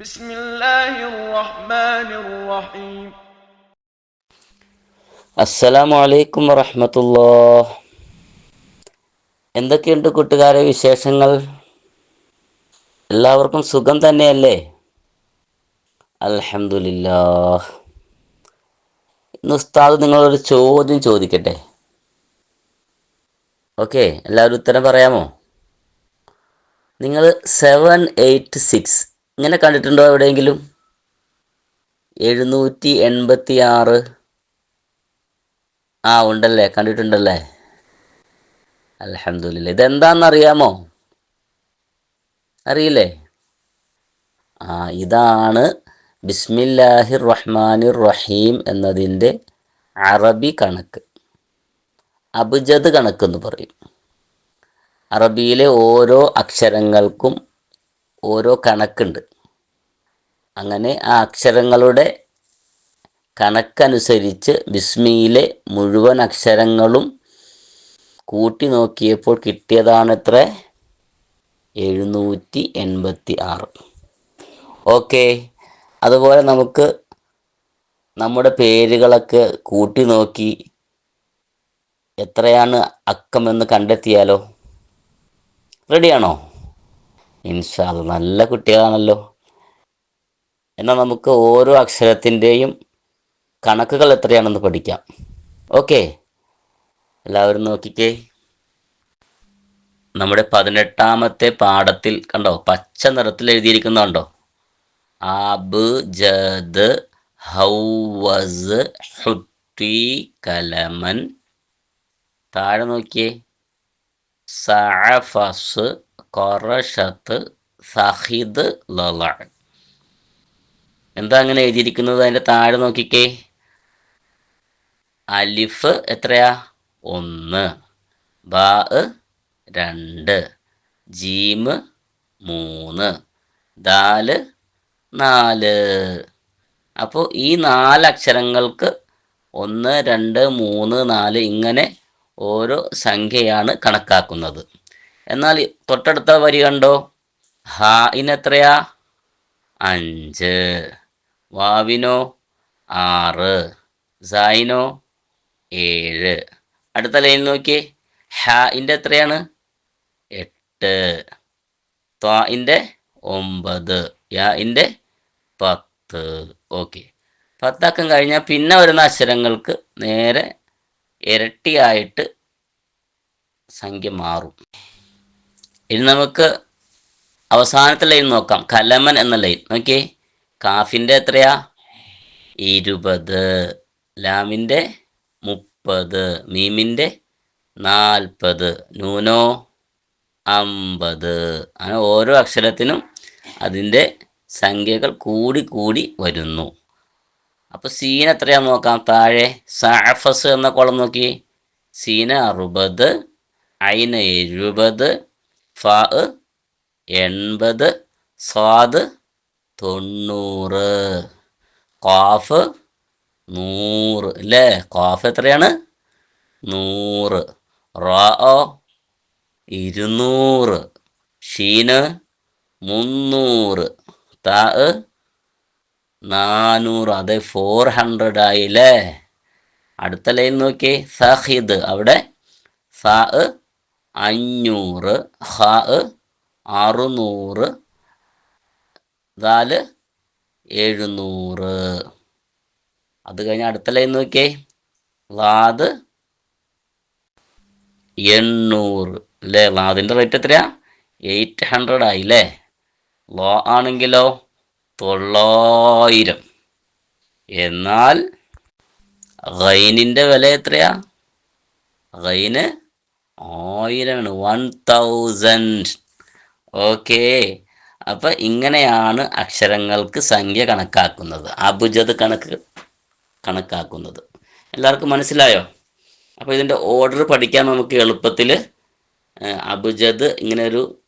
بسم الله الرحمن الرحيم അസ്സലാമു അലൈക്കും വറഹമത്തുല്ലാ എന്തൊക്കെയുണ്ട് കൂട്ടുകാരെ വിശേഷങ്ങൾ എല്ലാവർക്കും സുഖം തന്നെയല്ലേ അൽഹംദുലില്ലാ ഇന്ന് ഉസ്താദ് നിങ്ങളൊരു ചോദ്യം ചോദിക്കട്ടെ ഓക്കെ എല്ലാവരും ഉത്തരം പറയാമോ നിങ്ങൾ സെവൻ എയ്റ്റ് സിക്സ് ഇങ്ങനെ കണ്ടിട്ടുണ്ടോ എവിടെയെങ്കിലും? എഴുന്നൂറ്റി എൺപത്തി ആറ് ആ ഉണ്ടല്ലേ കണ്ടിട്ടുണ്ടല്ലേ? അലഹമില്ല ഇതെന്താണെന്നറിയാമോ അറിയില്ലേ? ആ ഇതാണ് ബിസ്മില്ലാഹിർ റഹ്മാനിർ റഹീം എന്നതിന്റെ അറബി കണക്ക്. അബുജദ് കണക്കെന്ന് പറയും. അറബിയിലെ ഓരോ അക്ഷരങ്ങൾക്കും ഓരോ കണക്കുണ്ട്. അങ്ങനെ ആ അക്ഷരങ്ങളുടെ കണക്കനുസരിച്ച് ബിസ്മിയിലെ മുഴുവൻ അക്ഷരങ്ങളും കൂട്ടി നോക്കിയപ്പോൾ കിട്ടിയതാണത്ര എഴുന്നൂറ്റി എൺപത്തി ആറ് ഓക്കെ. അതുപോലെ നമുക്ക് നമ്മുടെ പേരുകളൊക്കെ കൂട്ടി നോക്കി എത്രയാണ് അക്കമെന്ന് കണ്ടെത്തിയാലോ? റെഡിയാണോ? ഇൻഷാൽ നല്ല കുട്ടികളാണല്ലോ. എന്നാൽ നമുക്ക് ഓരോ അക്ഷരത്തിന്റെയും കണക്കുകൾ എത്രയാണെന്ന് പഠിക്കാം. ഓക്കെ? എല്ലാവരും നോക്കിക്കേ. നമ്മുടെ പതിനെട്ടാമത്തെ പാഠത്തിൽ കണ്ടോ? പച്ച നിറത്തിൽ എഴുതിയിരിക്കുന്നുണ്ടോ ആബ് ജദ് ഹൗവസ് ഹുട്ടി കലമൻ. താഴെ നോക്കിയേ. സഅഫസ് കൊറഷത്ത് സഹിദ് ലള എന്താ അങ്ങനെ എഴുതിയിരിക്കുന്നത്? അതിന്റെ താഴെ നോക്കിക്കേ. അലിഫ് എത്രയാ? ഒന്ന്. ബാ രണ്ട്. ജീമ് മൂന്ന്. ദാൽ നാല്. അപ്പോൾ ഈ നാല് അക്ഷരങ്ങൾക്ക് ഒന്ന് രണ്ട് മൂന്ന് നാല് ഇങ്ങനെ ഓരോ സംഖ്യയാണ് കണക്കാക്കുന്നത്. എന്നാൽ തൊട്ടടുത്ത വരി കണ്ടോ? ഹാ ഇനെത്രയാ അഞ്ച്. വാവിനോ? ആറ്. സൈനോ ഏഴ്. അടുത്ത ലൈൻ നോക്കിയേ. ഹാഇന്റെ എത്രയാണ്? എട്ട്. ത്വാഇന്റെ ഒമ്പത്. യാ ഇന്റെ പത്ത്. ഓക്കെ. പത്തക്കം കഴിഞ്ഞാൽ പിന്നെ വരുന്ന അക്ഷരങ്ങൾക്ക് നേരെ ഇരട്ടിയായിട്ട് സംഖ്യ മാറും. ഇനി നമുക്ക് അവസാനത്തെ ലൈൻ നോക്കാം. കലമൻ എന്ന ലൈൻ നോക്കിയേ. കാഫിന്റെ എത്രയാ? ഇരുപത്. ലാമിന്റെ മുപ്പത്. മീമിന്റെ നാൽപ്പത്. നൂനോ അമ്പത്. അങ്ങനെ ഓരോ അക്ഷരത്തിനും അതിന്റെ സംഖ്യകൾ കൂടി കൂടി വരുന്നു. അപ്പോൾ സീൻ എത്രയാന്ന് നോക്കാം. താഴെ സാഫസ് എന്ന കോളം നോക്കി സീന അറുപത് ഐന എഴുപത് ഫ എൺപത് സ്വാദ് തൊണ്ണൂറ്. കാഫ് നൂറ്. അല്ലേ കാഫ് എത്രയാണ്? നൂറ്. റോ ഇരുന്നൂറ്. ഷീന് മുന്നൂറ്. താ നാനൂറ്. അതെ ഫോർ ഹൺഡ്രഡ് ആയില്ലേ അടുത്ത ലൈൻ നോക്കി സഹിദ്. അവിടെ സ അഞ്ഞൂറ് ഹ അറുന്നൂറ് ദാൽ എഴുന്നൂറ് അത് കഴിഞ്ഞ അടുത്ത ലൈൻ നോക്കിയേ. ലാദ് എണ്ണൂറ്. അല്ലേ ലാദിന്റെ റേറ്റ് എത്രയാ? എയ്റ്റ് ഹൺഡ്രഡ് ആയി അല്ലേ ലോ ആണെങ്കിലോ തൊള്ളായിരം. എന്നാൽ റൈനിന്റെ വില എത്രയാ? ഗൈന് ആയിരമാണ്. വൺ തൗസൻഡ് ഓക്കേ അപ്പം ഇങ്ങനെയാണ് അക്ഷരങ്ങൾക്ക് സംഖ്യ കണക്കാക്കുന്നത്. അബുജത് കണക്ക് കണക്കാക്കുന്നത്. എല്ലാവർക്കും മനസ്സിലായോ? അപ്പോൾ ഇതിന്റെ ഓർഡർ പഠിക്കാൻ നമുക്ക് എളുപ്പത്തിൽ അബുജത് ഇങ്ങനെ ഒരു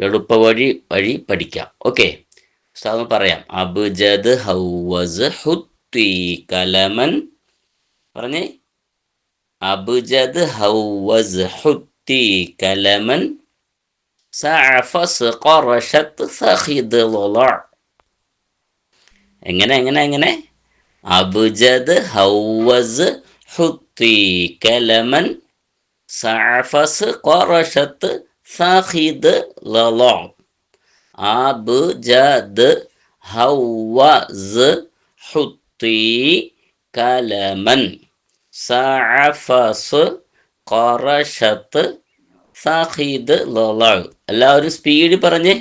എളുപ്പ വഴി വഴി പഠിക്കാം. ഓക്കെ ഉസ്താദ് പറയാം. അബുജത് ഹൗവസ് ഹുത്തി കലമൻ. പറഞ്ഞേ. അബുജദ് ഹൗവസ് ഹുത്തി കലമൻ സഅഫസ് ഖറശത്ത് സഖിദ് ളുള എങ്ങനെ എങ്ങനെ എങ്ങനെ അബ്ജദ് ഹൗവസ് ഹുത്തി കലമൻ സഅഫസ് ഖറശത്ത് സഖിദ് ളുള അബ്ജദ് ഹൗവസ് ഹുത്തി കലമൻ സഅഫസ് എല്ലാവരും സ്പീഡ് പറഞ്ഞേ.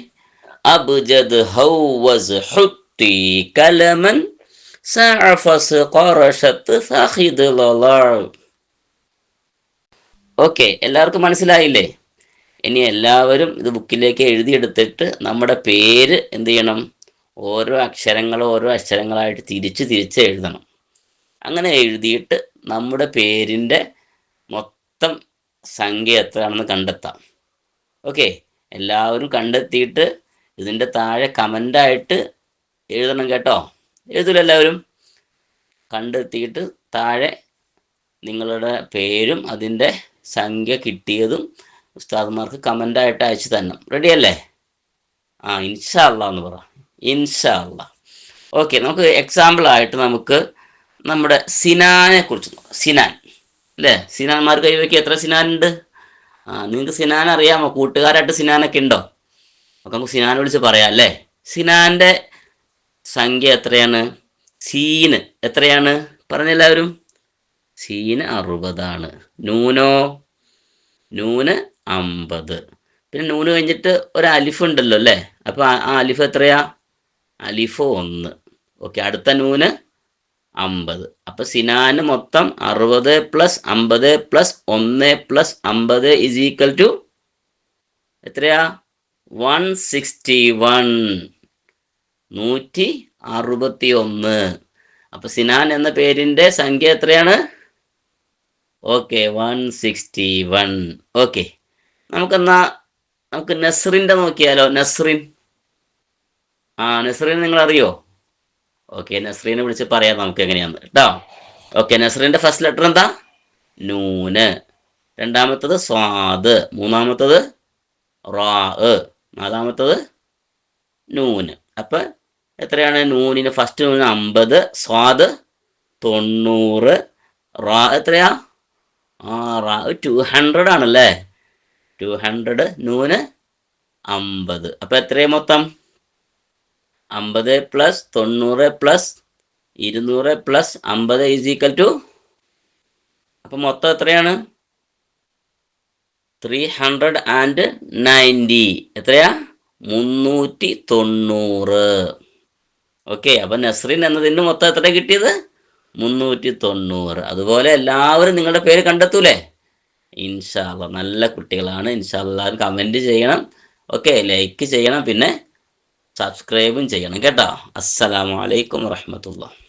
അബ്ജദ് ഹൗവസ് ഹുത്തി കലമൻ സഅഫസ് ഖറശത് സഖിദ് ളുള ഓക്കെ എല്ലാവർക്കും മനസ്സിലായില്ലേ? ഇനി എല്ലാവരും ഇത് ബുക്കിലേക്ക് എഴുതിയെടുത്തിട്ട് നമ്മുടെ പേര് എന്ത് ചെയ്യണം? ഓരോ അക്ഷരങ്ങൾ ഓരോ അക്ഷരങ്ങളായിട്ട് തിരിച്ച് തിരിച്ച് എഴുതണം. അങ്ങനെ എഴുതിയിട്ട് നമ്മുടെ പേരിന്റെ മൊത്തം സംഖ്യ എത്രയാണെന്ന് കണ്ടെത്താം. ഓക്കെ എല്ലാവരും കണ്ടെത്തിയിട്ട് ഇതിന്റെ താഴെ കമന്റായിട്ട് എഴുതണം കേട്ടോ. എഴുതില്ല എല്ലാവരും? കണ്ടെത്തിയിട്ട് താഴെ നിങ്ങളുടെ പേരും അതിന്റെ സംഖ്യ കിട്ടിയതും ഉസ്താദ്മാർക്ക് കമന്റായിട്ട് അയച്ചു തരണം. റെഡിയല്ലേ ആ ഇൻഷാ അള്ളാന്ന് പറ. ഇൻഷാ അള്ളാ. ഓക്കെ നമുക്ക് എക്സാമ്പിൾ ആയിട്ട് നമുക്ക് നമ്മുടെ സിനാനെ കുറിച്ച് സിനാൻ. അല്ലേ? സിനാന്മാർ കൈവയ്ക്ക് എത്ര സിനാനുണ്ട്? ആ നിങ്ങൾക്ക് സിനാൻ അറിയാമോ? കൂട്ടുകാരായിട്ട് സിനാനൊക്കെ ഉണ്ടോ? അപ്പൊ നമുക്ക് സിനാൻ വിളിച്ച് പറയാം അല്ലേ? സിനാന്റെ സംഖ്യ എത്രയാണ്? സീന് എത്രയാണ്? പറഞ്ഞെല്ലാവരും സീന് അറുപതാണ്. നൂനോ? നൂന് അമ്പത്. പിന്നെ നൂന് കഴിഞ്ഞിട്ട് ഒരു അലിഫ് ഉണ്ടല്ലോ അല്ലേ? അപ്പോൾ ആ അലിഫ് എത്രയാ? അലിഫ് ഒന്ന്. ഓക്കെ അടുത്ത നൂന് അമ്പത്. അപ്പൊ സിനാന് മൊത്തം അറുപത് പ്ലസ് അമ്പത് പ്ലസ് ഒന്ന് പ്ലസ് അമ്പത് ഇസ് ഈക്വൽ ടു എത്രയാ? വൺ സിക്സ്റ്റി വൺ നൂറ്റി അറുപത്തി ഒന്ന് അപ്പൊ സിനാൻ എന്ന പേരിന്റെ സംഖ്യ എത്രയാണ്? Okay one sixty one okay നമുക്കെന്നാ നമുക്ക് നസ്റിന്റെ നോക്കിയാലോ? നസ്റിൻ ആ നസ്റിൻ നിങ്ങൾ അറിയോ ഓക്കെ നസ്രീനെ വിളിച്ച് പറയാം നമുക്ക് എങ്ങനെയാന്ന്. കേട്ടോ ഓക്കെ നസ്രീന്റെ ഫസ്റ്റ് ലെറ്റർ എന്താ? നൂന്. രണ്ടാമത്തത് സ്വാദ്. മൂന്നാമത്തത് റാ നാലാമത്തത് നൂന്. അപ്പം എത്രയാണ്? നൂനിന് ഫസ്റ്റ് നൂന് അമ്പത് സ്വാദ് തൊണ്ണൂറ് റാ എത്രയാ? ആ റാ ടു ഹൺഡ്രഡ് ആണല്ലേ? ടു ഹൺഡ്രഡ് നൂന് അമ്പത്. അപ്പം എത്രയാ മൊത്തം? അമ്പത് പ്ലസ് തൊണ്ണൂറ് പ്ലസ് ഇരുന്നൂറ് പ്ലസ് അമ്പത് ഈസ് ഈക്വൽ ടു അപ്പം മൊത്തം എത്രയാണ്? ത്രീ ഹൺഡ്രഡ് ആൻഡ് നയന്റി എത്രയാ? മുന്നൂറ്റി തൊണ്ണൂറ് ഓക്കെ അപ്പം നസ്രീൻ എന്നതിന് മൊത്തം എത്ര കിട്ടിയത്? മുന്നൂറ്റി തൊണ്ണൂറ് അതുപോലെ എല്ലാവരും നിങ്ങളുടെ പേര് കണ്ടെത്തൂലേ? ഇൻഷാല്ല നല്ല കുട്ടികളാണ്. ഇൻഷാല്ല കമന്റ് ചെയ്യണം. ഓക്കെ ലൈക്ക് ചെയ്യണം. പിന്നെ സബ്സ്ക്രൈബും ചെയ്യണം കേട്ടോ. അസ്സലാമു അലൈക്കും വറഹമത്തുള്ള